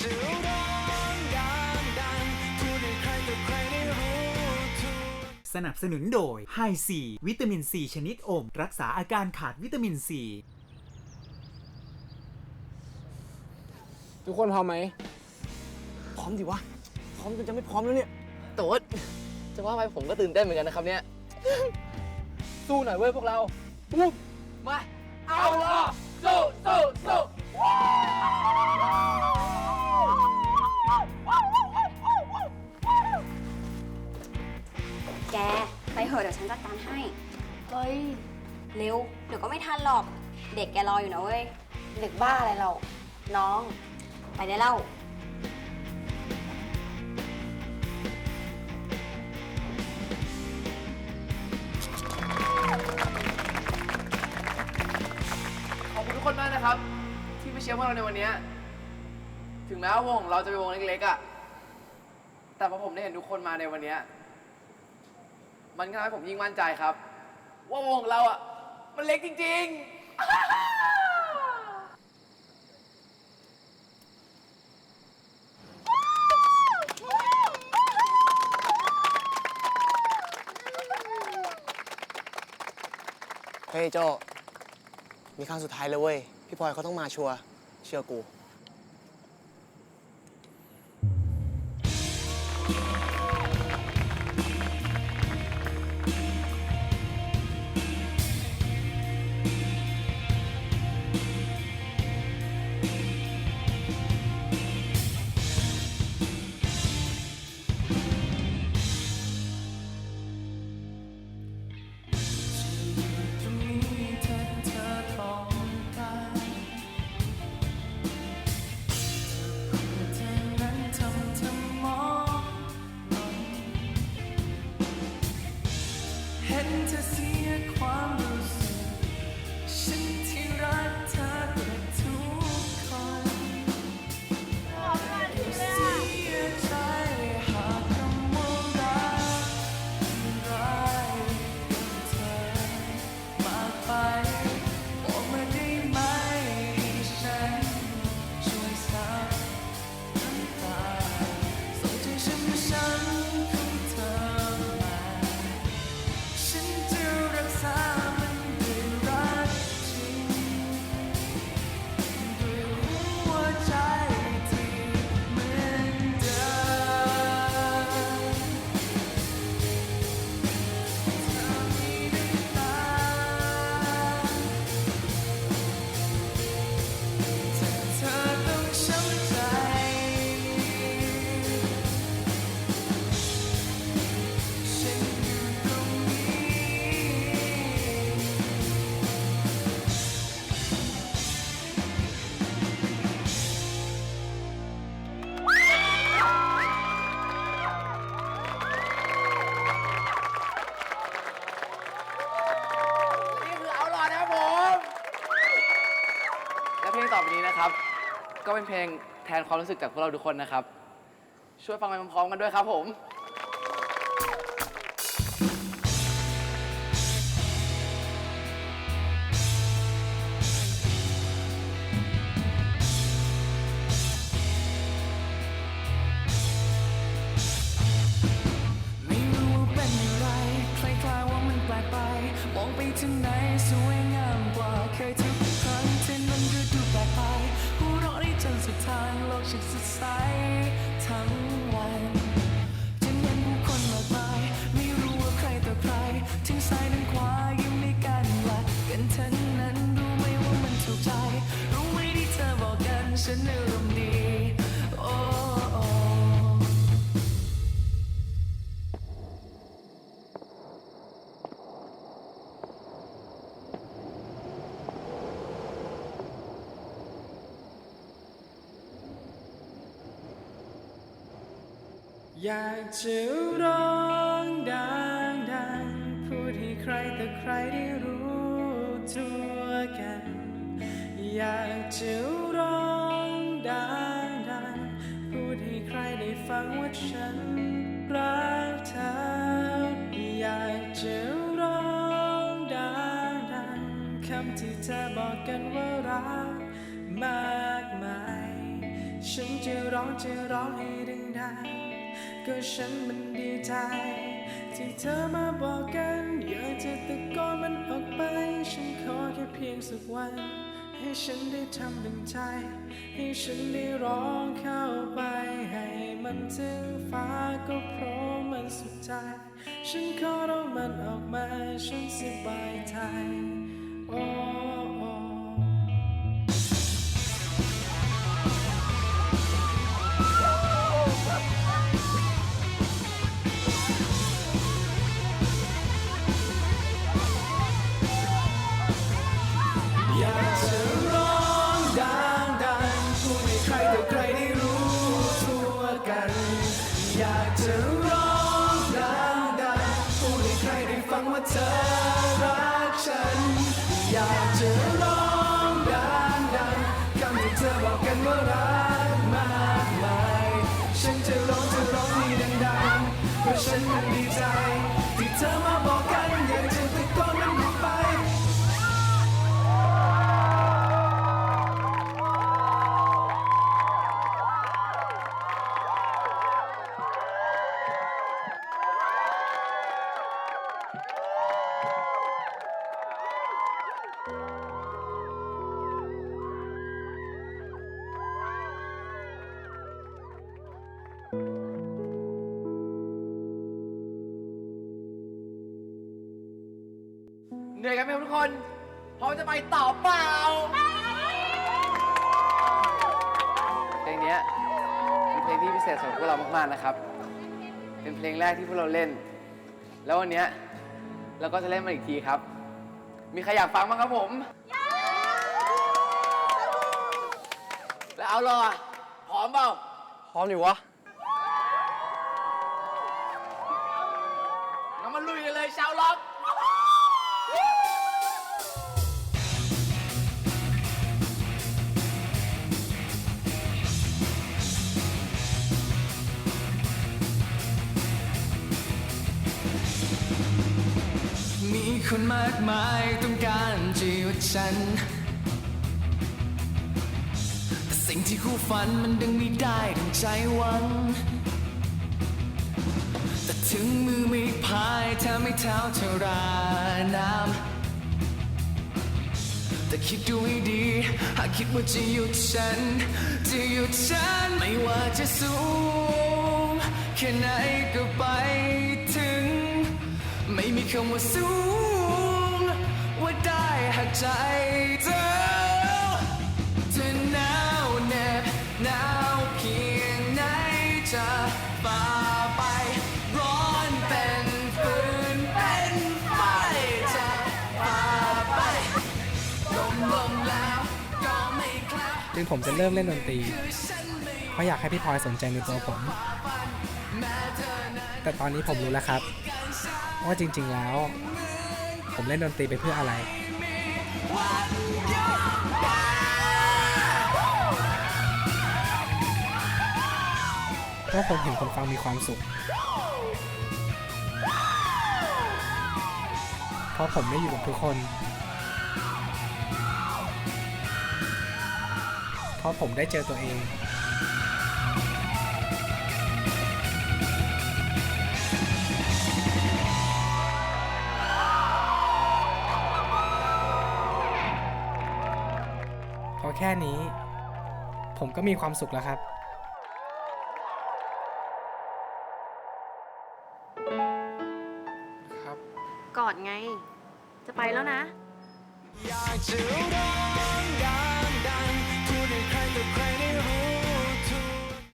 จะร้องดังดังพูดให้ใครต่อใครได้รู้ทั่วสนับสนุนโดยไฮซีวิตามินซีชนิดอม รักษาอาการขาดวิตามินซี ทุกคนพร้อมไหม พร้อมดิวะ พร้อมจนจะไม่พร้อมแล้วเนี่ย โต๊ดจะว่าไปผมก็ตื่นเต้นเหมือนกันนะครับเนี่ย สู้หน่อยเว้ยพวกเราปุ๊บมา เอาล่ะสู้สู้สู้ แก ไปเหอะเดี๋ยวฉันจัดการให้ เฮ้ย เร็ว เดี๋ยวก็ไม่ทันหรอก เด็กแกรออยู่นะเว้ย เด็กบ้าอะไรเรา น้อง ไปได้แล้วขอบคุณทุกคนมากนะครับ ที่มาเชียร์พวกเราในวันเนี้ยถึงแม้ว่าวงของเราจะเป็นวงเล็กๆอะ่ะแต่พอผมได้เห็นทุกคนมาในวันเนี้ย มันก็ทำให้ผมยิ่งมั่นใจครับ ว่าวงเราอะ มันเล็กจริงๆเฮ้ยโจมีครั้งสุดท้ายเลยเว้ย พี่พลอยเขาต้องมาชัวร์เชื่อกู อเสียความรู้สึกฉันที่รักเธอกับทุกคนเสียใจหากคำว่ารักร้ายกับเธอมากไปบอกมาได้ไหมให้ฉันช่วยซับน้ำตาส่งใจฉันและฉันของเธอมา ฉัน ก็เป็นเพลงแทนความรู้สึกจากพวกเราทุกคนนะครับ ช่วยฟังไปพร้อมๆกันด้วยครับผม อยากจะร้องดังดังพูดให้ใครแต่อใครได้รู้ทั่วกัน อยากจะร้องดังดังพูดให้ใครได้ฟังว่าฉันรักเธออยากจะร้องดังดังคำที่เธอบอกกันว่ารักมากมาย ฉันจะร้องจะร้องให้ดังๆ ก็ฉันมันดีใจที่เธอมาบอกกันอยากจะตะโกนมันออกไป ฉันขอแค่เพียงสักวัน ให้ฉันได้ทำดังใจ ให้ฉันได้ร้องเข้าไป ให้มันถึงฟ้าก็เพราะมันสุดใจ ฉันขอร้องมันออกมา ฉันสบายใจโอ้ อยากจะร้องดังดังๆพูดให้ใครได้ฟังว่าเธอรักฉัน อยากจะร้องดังดังๆคำที่เธอบอกกันว่ารักมากมาย ฉันจะร้องจะร้องให้ดังๆเพราะฉันมันดีใจ ที่เธอมาบอกกันอยากจะตะโกนมัน นื่อยกันไหมครับทุกคนพร้อมจะไปต่อเปล่าเพลงเนี้ยเป็นเพลงที่พิเศษสำหรับพวกเรามากๆนะครับ เป็นเพลงแรกที่พวกเราเล่น แล้ววันเนี้ยเราก็จะเล่นมันอีกทีครับ มีใครอยากฟังบ้างครับผม แล้วเอารอพร้อมเปล่า พร้อมดิวะ คนมากมายต้องการจะหยุดฉัน แต่สิ่งที่คู่ฝันมันดึงไม่ได้ดังใจหวัง แต่ถึงมือไม่พายถ้าไม่เท้าเท่าราน้ำแต่คิดดูให้ดี หากคิดว่าจะหยุดฉัน จะหยุดฉันไม่ว่าจะสูงแค่ไหนก็ไปถึง ไม่มีคำว่าสูง ใจเธอจะหนาวเหน็บหนาวเพียงไหนจะฝ่าไป ร้อนเป็นฟืนเป็นไฟจะฝ่าไปลมลมแล้วก็ไม่คลับจึงผมจะเริ่มเล่นดนตรีเพราะอยากให้พี่พลอยสนใจในตัวผมแต่ตอนนี้ผมรู้แล้วครับว่าจริงๆแล้ว ผมเล่นดนตรีไปเพื่ออะไร เพราะผมเห็นคนฟังมีความสุข เพราะผมได้อยู่กับทุกคน เพราะผมได้เจอตัวเอง ค่นี้ ผมก็มีความสุขแล้วครับ ครับ กอดไง จะไปแล้วนะ อยากจะร้องดั